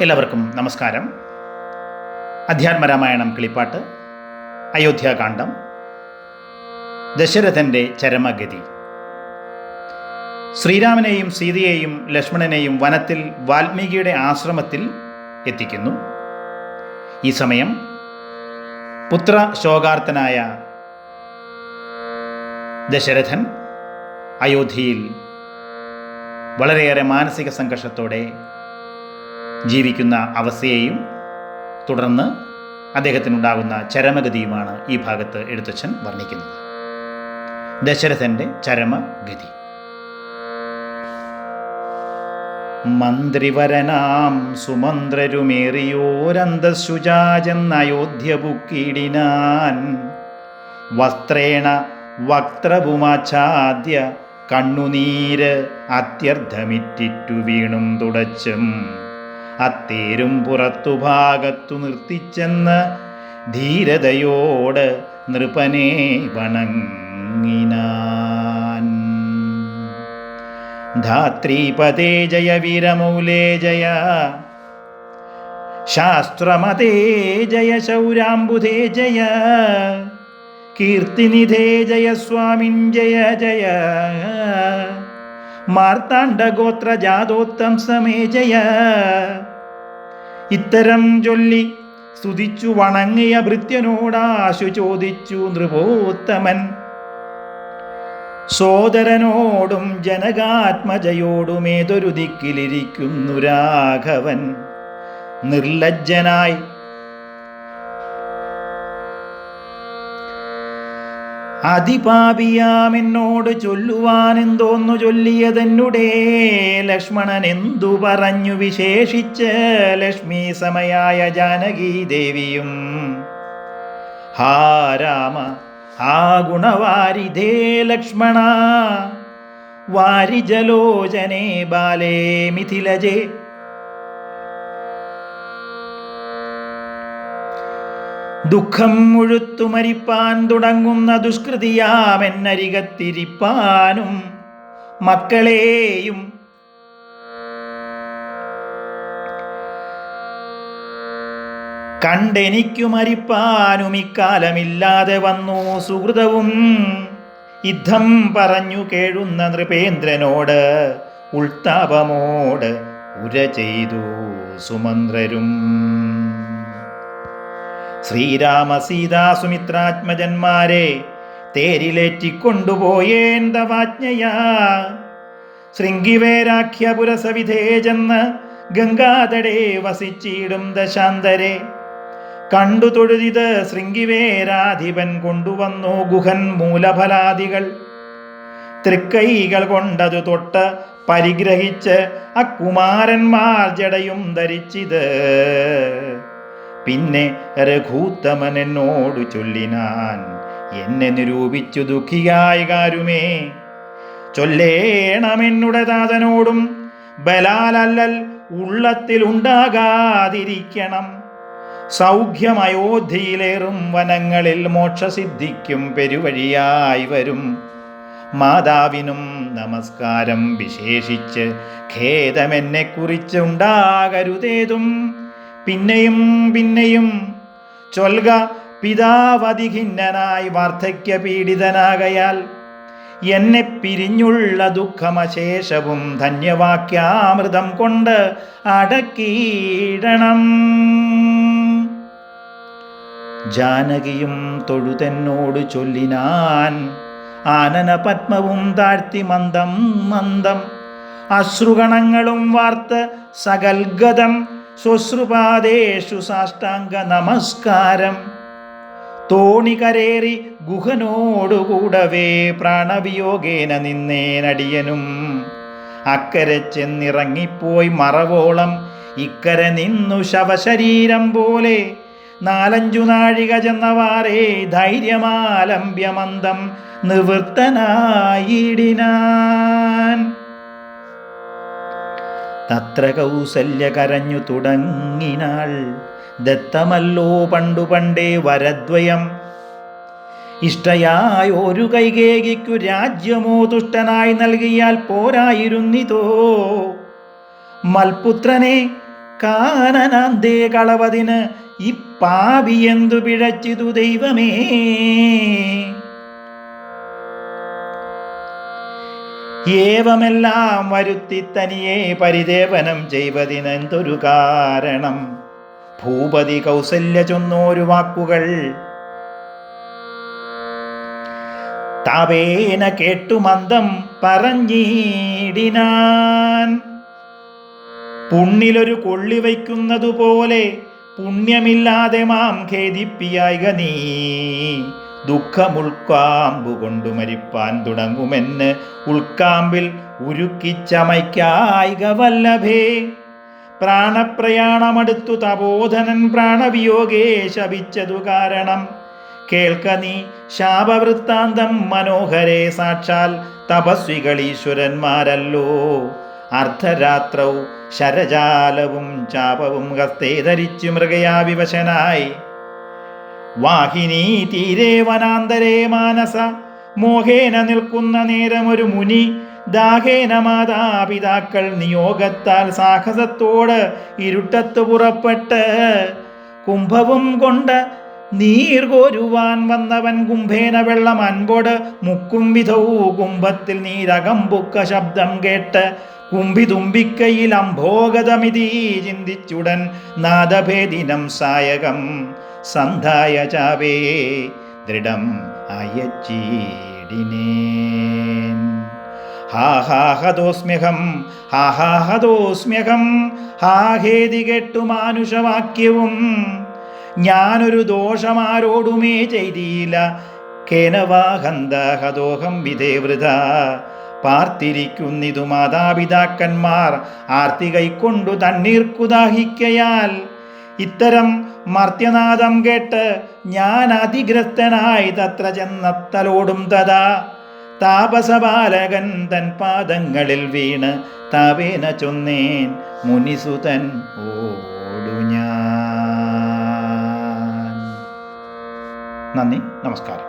എല്ലാവർക്കും നമസ്കാരം. അധ്യാത്മരാമായണം കിളിപ്പാട്ട് അയോധ്യാകാന്ഡം ദശരഥന്റെ ചരമഗതി. ശ്രീരാമനെയും സീതയെയും ലക്ഷ്മണനെയും വനത്തിൽ വാൽമീകിയുടെ ആശ്രമത്തിൽ എത്തിക്കുന്നു. ഈ സമയം പുത്ര ശോകാർത്തനായ ദശരഥൻ അയോധ്യയിൽ വളരെയേറെ മാനസിക സംഘർഷത്തോടെ ജീവിക്കുന്ന അവസ്ഥയെയും തുടർന്ന് അദ്ദേഹത്തിനുണ്ടാകുന്ന ചരമഗതിയുമാണ് ഈ ഭാഗത്ത് എഴുത്തച്ഛൻ വർണിക്കുന്നത്. ദശരഥന്റെ ചരമഗതി. മന്ത്രിവരനാം സുമന്ത്രരുമേറിയോരന്തശുചാചെന്നയോധ്യ പുക്കിടിനാൻ വസ്ത്രേണ വക്ത്രഭുമാച്ഛാദ്യ കണ്ണുനീര് അത്യർത്ഥമിറ്റിറ്റു വീണും തുടച്ചും. അത്തേരും പുറത്തു ഭാഗത്തു നിർത്തിച്ചെന്ന് ധീരതയോട് നൃപനെ വണങ്ങിനാൻ. ധാത്രീപദേ ജയ വീരമൗലേ ജയ. ശാസ്ത്രമതേ ജയ ശൗരാംബുധേ ജയ. കീർത്തിനിധേ ജയ സ്വാമിൻ ജയ ജയ. മാർത്താണ്ഡഗോത്ര ജാതോത്തം സമേ ജയ. ഇത്തരം ചൊല്ലി സ്തുതിച്ചു വണങ്ങിയ ഭൃത്യനോടാശു ചോദിച്ചു നൃപോത്തമൻ. സോദരനോടും ജനകാത്മജയോടും ഏതൊരു ദിക്കിലിരിക്കുന്നു രാഘവൻ. നിർലജ്ജനായി അതിപാപിയാമെന്നോട് ചൊല്ലുവാൻ എന്തോന്നു ചൊല്ലിയതെന്നുടേ ലക്ഷ്മണൻ എന്തു പറഞ്ഞു വിശേഷിച്ച് ലക്ഷ്മി സമയായ ജാനകി ദേവിയും? ഹാരാമ ആ ഗുണവാരി ഗുണവാരിധേ ലക്ഷ്മണ വാരിജലോചനേ ബാലേ മിഥിലജേ ദുഃഖം മുഴുത്തു മരിപ്പാൻ തുടങ്ങുന്ന ദുഷ്കൃതിയാമെന്നരികത്തിരിപ്പാനും മക്കളെയും. കണ്ടെനിക്കു മരിപ്പാനും ഇക്കാലമില്ലാതെ വന്നു സുഹൃതവും. യുദ്ധം പറഞ്ഞു കേഴുന്ന നൃപേന്ദ്രനോട് ഉൾത്താപമോട് ഉര ചെയ്തു സുമന്ത്രരും. ശ്രീരാമ സീതാ സുമിത്രാത്മജന്മാരെ തേരിലേറ്റിക്കൊണ്ടുപോയേന്തവാജ്ഞയാ. ചെന്ന് ഗംഗാതടേ വസിച്ചിടും ദശാന്തരെ. കണ്ടു തൊഴുതിത് ശൃംഗിവേരാധിപൻ കൊണ്ടുവന്നു ഗുഹൻ മൂലഫലാദികൾ. തൃക്കൈകൾ കൊണ്ടതു തൊട്ട് പരിഗ്രഹിച്ച് അക്കുമാരന്മാർ ജടയും ധരിച്ചിത്. പിന്നെ രഘൂത്തമൻ എന്നോടു ചൊല്ലിനാൻ എന്നെ നിരൂപിച്ചു ദുഃഖിയായ കാരുമേ. ചൊല്ലേണമെന്നുടെ താതനോടും ബലാലല്ലൽ ഉള്ളത്തിൽ ഉണ്ടാകാതിരിക്കണം. സൗഖ്യമയോധ്യയിലേറും വനങ്ങളിൽ മോക്ഷസിദ്ധിക്കും പെരുവഴിയായി വരും. മാതാവിനും നമസ്കാരം വിശേഷിച്ച് ഖേദമെന്നെക്കുറിച്ച് ഉണ്ടാകരുതേതും. പിന്നെയും പിന്നെയും ചൊൽക പിതാവതിഖിന്നനായി വാർദ്ധക്യ പീഡിതനാകയാൽ എന്നെ പിരിഞ്ഞുള്ള ദുഃഖമശേഷവും ധന്യവാക്യാമൃതം കൊണ്ട് അടക്കിയിടണം. ജാനകിയും തൊഴുതെന്നോട് ചൊല്ലിനാൻ ആനന പത്മവും താഴ്ത്തി മന്ദം മന്ദം അശ്രുഗണങ്ങളും വാർത്ത് സകൽഗതം ശ്വശ്രുപാദേഷു സാഷ്ടാംഗ നമസ്കാരം. തോണികരേറി ഗുഹനോടുകൂടവേ പ്രാണവിയോഗേന നിന്നേനടിയനും അക്കരെ ചെന്നിറങ്ങിപ്പോയി മറവോളം ഇക്കരെ നിന്നു ശവശരീരം പോലെ നാലഞ്ചു നാഴിക ചെന്നവാറേ ധൈര്യമാലംബ്യമന്ദം നിവൃത്തനായിടിനാൻ. തത്ര കൗസല്യ കരഞ്ഞു തുടങ്ങിനാൾ. ദത്തമല്ലോ പണ്ടു പണ്ടേ വരദ്വയം. ഇഷ്ടയായ ഒരു കൈകേകിക്കു രാജ്യമോ തുഷ്ടനായി നൽകിയാൽ പോരായിരുന്നിതോ? മൽപുത്രനെ കാനനാന്തേ കളവതിന് ഈ എന്തു പിഴച്ചിതു ദൈവമേ? ഏവമെല്ലാം വരുത്തി തനിയെ പരിദേവനം ചെയ്വതിനെന്തൊരു കാരണം? ഭൂപതി കൗസല്യ ചൊന്നോരു വാക്കുകൾ. താപേന കേട്ടു മന്ദം പറഞ്ഞിടിനാൻ. പുണ്ണിലൊരു കൊള്ളി വയ്ക്കുന്നതുപോലെ പുണ്യമില്ലാതെ മാം ഖേദിപ്പിയായിക നീ. ദുഃഖമുൾക്കാമ്പു കൊണ്ടു മരിപ്പാൻ തുടങ്ങുമെന്ന് ഉൾക്കാമ്പിൽ ഉരുക്കിച്ചമയ്ക്കായിക വല്ലഭേ പ്രാണപ്രയാണമടുത്തു തപോധനൻ പ്രാണവിയോഗേ ശപിച്ചതു കാരണം. കേൾക്ക നീ ശാപവൃത്താന്തം മനോഹരേ സാക്ഷാൽ തപസ്വികൾ ഈശ്വരന്മാരല്ലോ. അർദ്ധരാത്രൗ ശരജാലവും ചാപവും ഹസ്തേ ധരിച്ചു മൃഗയാവിവശനായി. വാഹിനി തീരെ വനാന്തരേ മാനസ. മോഹേന നിൽക്കുന്ന നേരമൊരു മുനി. ദാഹേന മാതാപിതാക്കൾ നിയോഗത്താൽ സാഹസത്തോട് ഇരുട്ടത്ത് പുറപ്പെട്ട് കുംഭവും കൊണ്ട് നീർകോരുവാൻ വന്നവൻ കുംഭേന വെള്ളം അൻപോട്. മുക്കും വിധവും കുംഭത്തിൽ നീരകമ്പുക്ക ശബ്ദം കേട്ട് കുംഭി തുമ്പിക്കയിൽ അംഭോഗതമിതി ചിന്തിച്ചുടൻ നാദഭേദിനം സായകം. സന്ധായ ചാവേ ദൃഢം അയച്ചീടിനേൻ ഹാഹാഹതോസ്മ്യഹം ഹാഹാഹതോസ്മ്യഹം ഹാഹേതി കേട്ടു മാനുഷവാക്യവും. ഞാനൊരു ദോഷമാരോടുമേ ചെയ്തില്ല. കേനവാഹന്തഹതോഹം വിധേവൃത പാർത്തിരിക്കുന്നിതു മാതാപിതാക്കന്മാർ ആർത്തി കൈക്കൊണ്ടു തണ്ണീർക്കു ദാഹിക്കയാൽ ഇത്തരം മർത്യനാദം കേട്ട് ഞാൻ അതിഗ്രസ്തനായി തത്ര ചെന്നത്തലോടും തഥാ. താപസബാലകൻ തൻ പാദങ്ങളിൽ വീണ് താവേന ചൊന്നേൻ മുനിസുതൻ ഓടു ഞാൻ. നന്ദി നമസ്കാരം.